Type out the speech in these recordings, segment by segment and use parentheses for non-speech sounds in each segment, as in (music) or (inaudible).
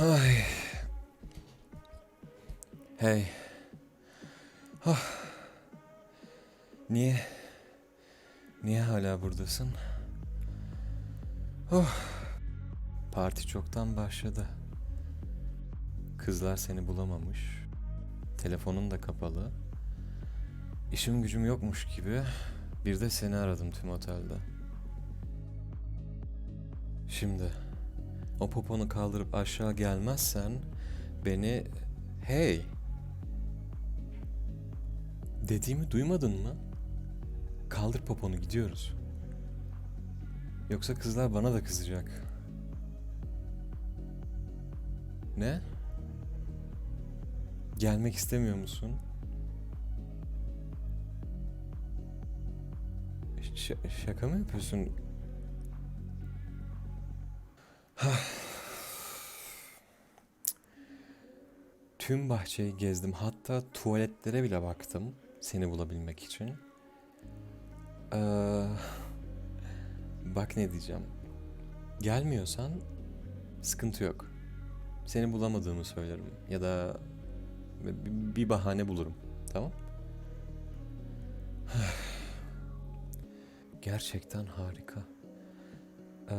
Ay. Hey. Ah. Niye? Niye hala buradasın? Oh. Parti çoktan başladı. Kızlar seni bulamamış. Telefonun da kapalı. İşim gücüm yokmuş gibi bir de seni aradım tüm otelde. Şimdi o poponu kaldırıp aşağı gelmezsen beni hey dediğimi duymadın mı? Kaldır poponu gidiyoruz. Yoksa kızlar bana da kızacak. Ne? Gelmek istemiyor musun? Ş- şaka mı yapıyorsun? Tüm bahçeyi gezdim. Hatta tuvaletlere bile baktım. Seni bulabilmek için. Ee, bak ne diyeceğim. Gelmiyorsan sıkıntı yok. Seni bulamadığımı söylerim. Ya da bir- bahane bulurum. Tamam? (sighs) Gerçekten harika. Ee,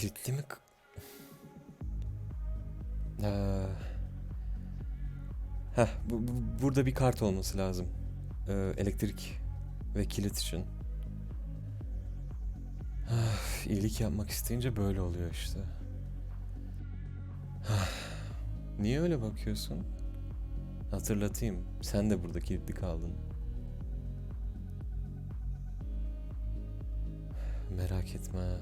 Kilitli mi? Ee, heh, bu, bu- burada bir kart olması lazım. Ee, elektrik ve kilit için. Ah, iyilik yapmak isteyince böyle oluyor işte. Ah, Niye öyle bakıyorsun? Hatırlatayım. Sen de burada kilitli kaldın. Merak etme.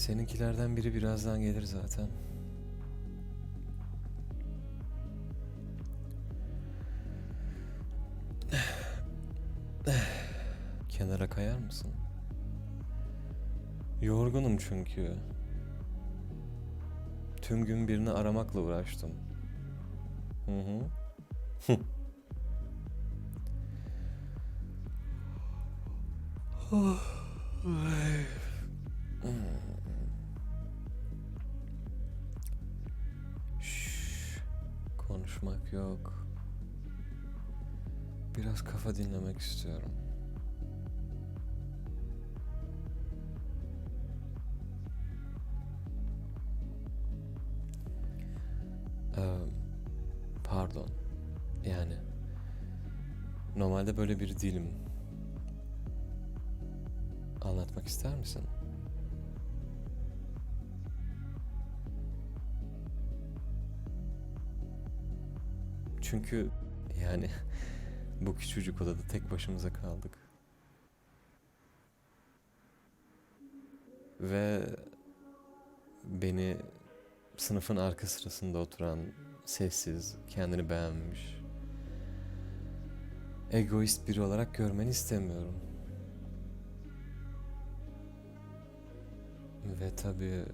Seninkilerden biri birazdan gelir zaten. Kenara kayar mısın? Yorgunum çünkü. Tüm gün birini aramakla uğraştım. Hı hı. Şşş, konuşmak yok. Biraz kafa dinlemek istiyorum. Ee, pardon. Yani normalde böyle biri değilim. Anlatmak ister misin? Çünkü yani (laughs) bu küçücük odada tek başımıza kaldık. Ve beni sınıfın arka sırasında oturan, sessiz, kendini beğenmiş, egoist biri olarak görmeni istemiyorum. Ve tabii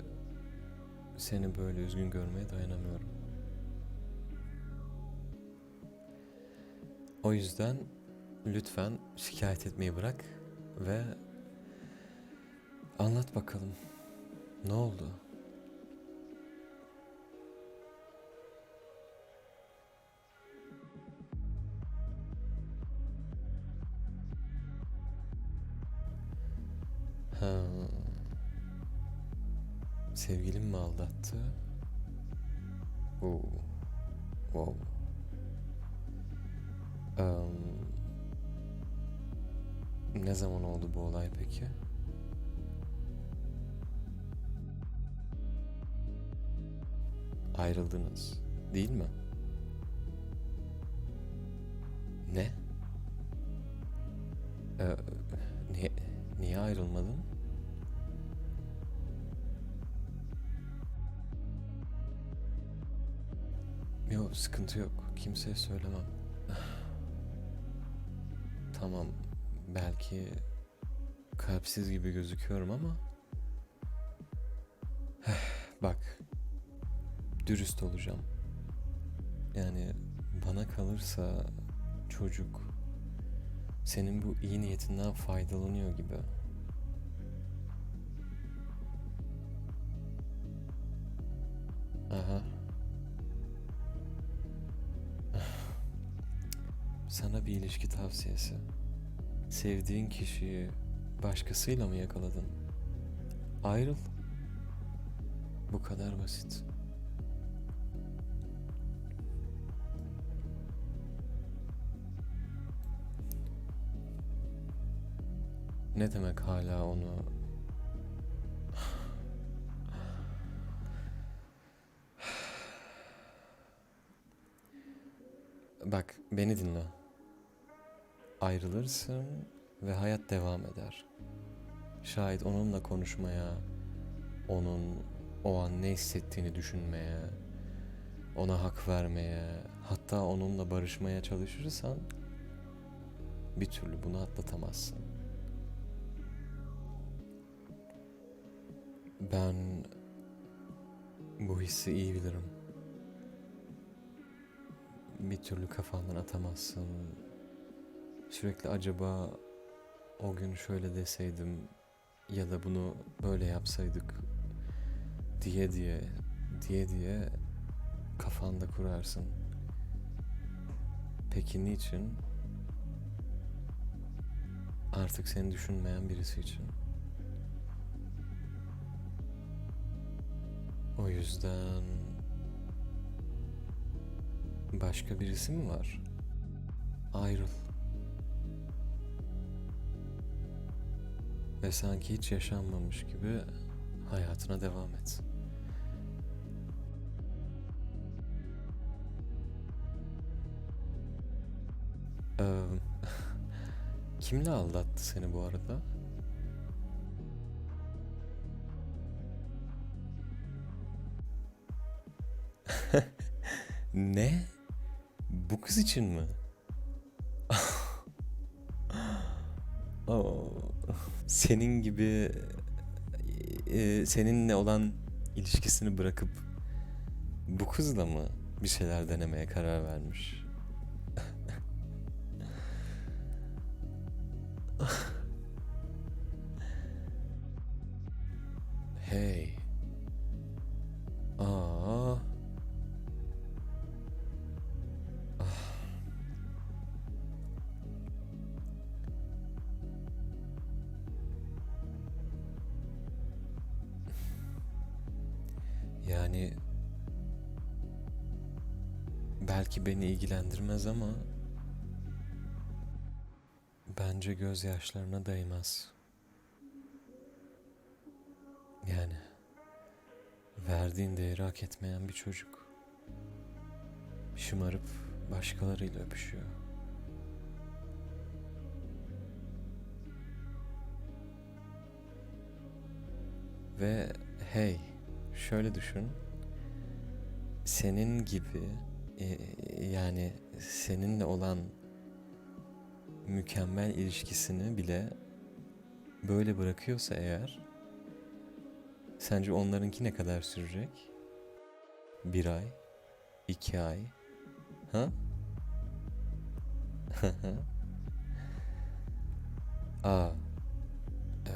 seni böyle üzgün görmeye dayanamıyorum. O yüzden lütfen şikayet etmeyi bırak ve anlat bakalım. Ne oldu? Ha. Sevgilim mi aldattı? Oo. Wow. Em, ne zaman oldu bu olay peki? Ayrıldınız, değil mi? Ne? Ee, niye, niye ayrılmadın? Yok, sıkıntı yok. Kimseye söylemem. Tamam, belki kalpsiz gibi gözüküyorum ama (sighs) bak, dürüst olacağım. Yani bana kalırsa çocuk senin bu iyi niyetinden faydalanıyor gibi. Sana bir ilişki tavsiyesi. Sevdiğin kişiyi başkasıyla mı yakaladın? Ayrıl. Bu kadar basit. Ne demek hala onu Bak beni dinle. Ayrılırsın ve hayat devam eder. Şayet onunla konuşmaya, onun o an ne hissettiğini düşünmeye, ona hak vermeye, hatta onunla barışmaya çalışırsan bir türlü bunu atlatamazsın. Ben bu hissi iyi bilirim. Bir türlü kafandan atamazsın. Sürekli acaba o gün şöyle deseydim ya da bunu böyle yapsaydık diye diye diye diye kafanda kurarsın. Peki niçin? Artık seni düşünmeyen birisi için. O yüzden başka birisi mi var? Ayrıl. Ve sanki hiç yaşanmamış gibi hayatına devam et. Ee, (laughs) kimle aldattı seni bu arada? (laughs) Ne? Bu kız için mi? (laughs) Senin gibi e, seninle olan ilişkisini bırakıp bu kızla mı bir şeyler denemeye karar vermiş? (laughs) hey. Yani belki beni ilgilendirmez ama bence gözyaşlarına değmez. Yani verdiğin değeri hak etmeyen bir çocuk. Şımarıp başkalarıyla öpüşüyor. Ve hey, şöyle düşün. Senin gibi e, yani seninle olan mükemmel ilişkisini bile böyle bırakıyorsa eğer sence onlarınki ne kadar sürecek? Bir ay, iki ay, ha? (laughs) Aa,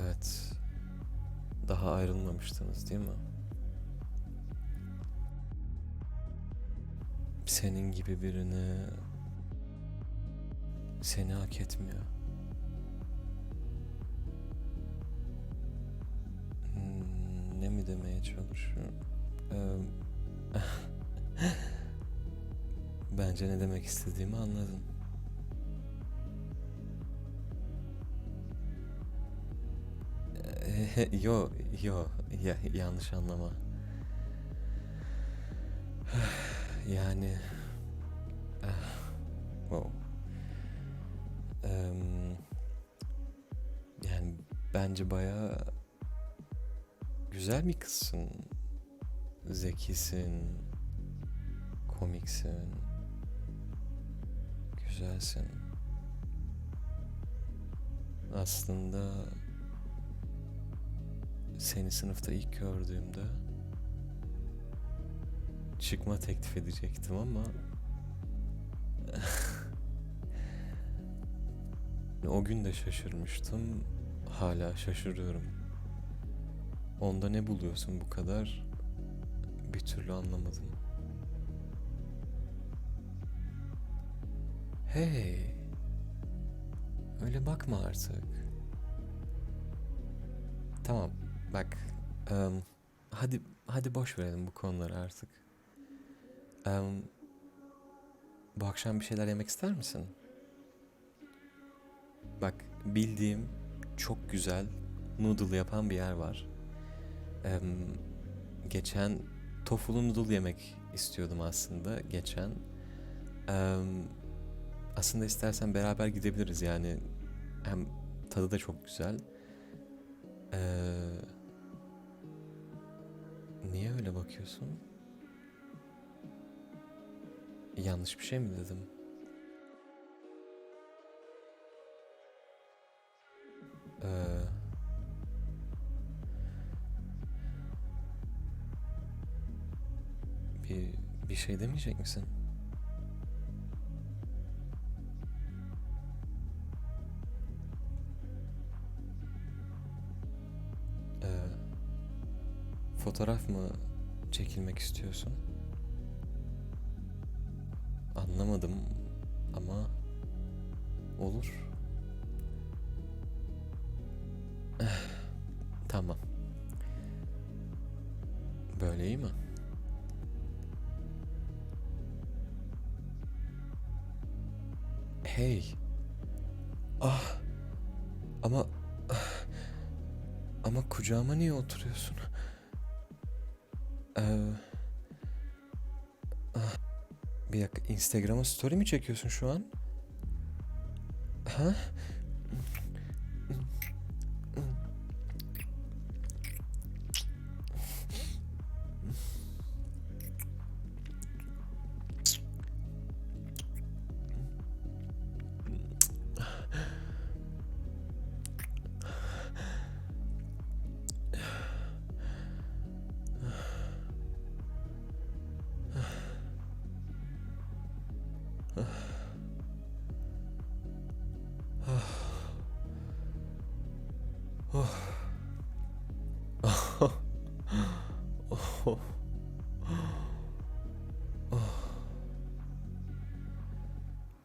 evet. Daha ayrılmamıştınız değil mi? Senin gibi birini seni hak etmiyor. Hmm, ne mi demeye çalışıyorum? (laughs) Bence ne demek istediğimi anladın. Yo, yo, ya, yanlış anlama. Yani, ah, wow. Em, yani bence bayağı güzel bir kızsın. Zekisin, komiksin, güzelsin. Aslında seni sınıfta ilk gördüğümde çıkma teklif edecektim ama (laughs) O gün de şaşırmıştım. Hala şaşırıyorum. Onda ne buluyorsun bu kadar? Bir türlü anlamadım. Hey. Öyle bakma artık. Tamam. Bak. em, hadi hadi boş verelim bu konuları artık. Em, bu akşam bir şeyler yemek ister misin? Bak bildiğim çok güzel noodle yapan bir yer var. Em, geçen tofulu noodle yemek istiyordum aslında geçen. Em, aslında istersen beraber gidebiliriz yani. Hem tadı da çok güzel. Ee, niye öyle bakıyorsun? Yanlış bir şey mi dedim? Ee, bir bir şey demeyecek misin? Ee, fotoğraf mı çekilmek istiyorsun? Anlamadım ama olur. Eh, Tamam. Böyle iyi mi? Hey. Ah. Ama ama kucağıma niye oturuyorsun? Ee, ah, dakika Instagram'a story mi çekiyorsun şu an? Ha?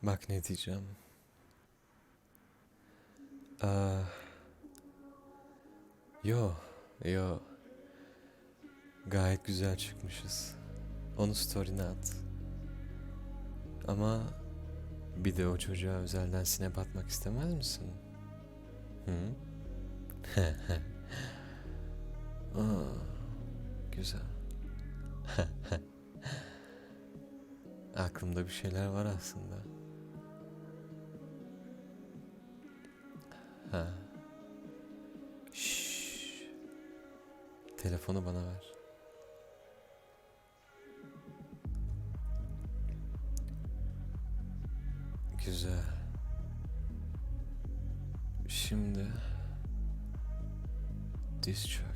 Bak ne diyeceğim. Aa, yo, yo. Gayet güzel çıkmışız. Onu story'ne at. Ama bir de o çocuğa özelden snap atmak istemez misin? Hı? Aa, (laughs) güzel. (laughs) Aklımda bir şeyler var aslında. Ha. Şşş. Telefonu bana ver. Şimdi diz çök.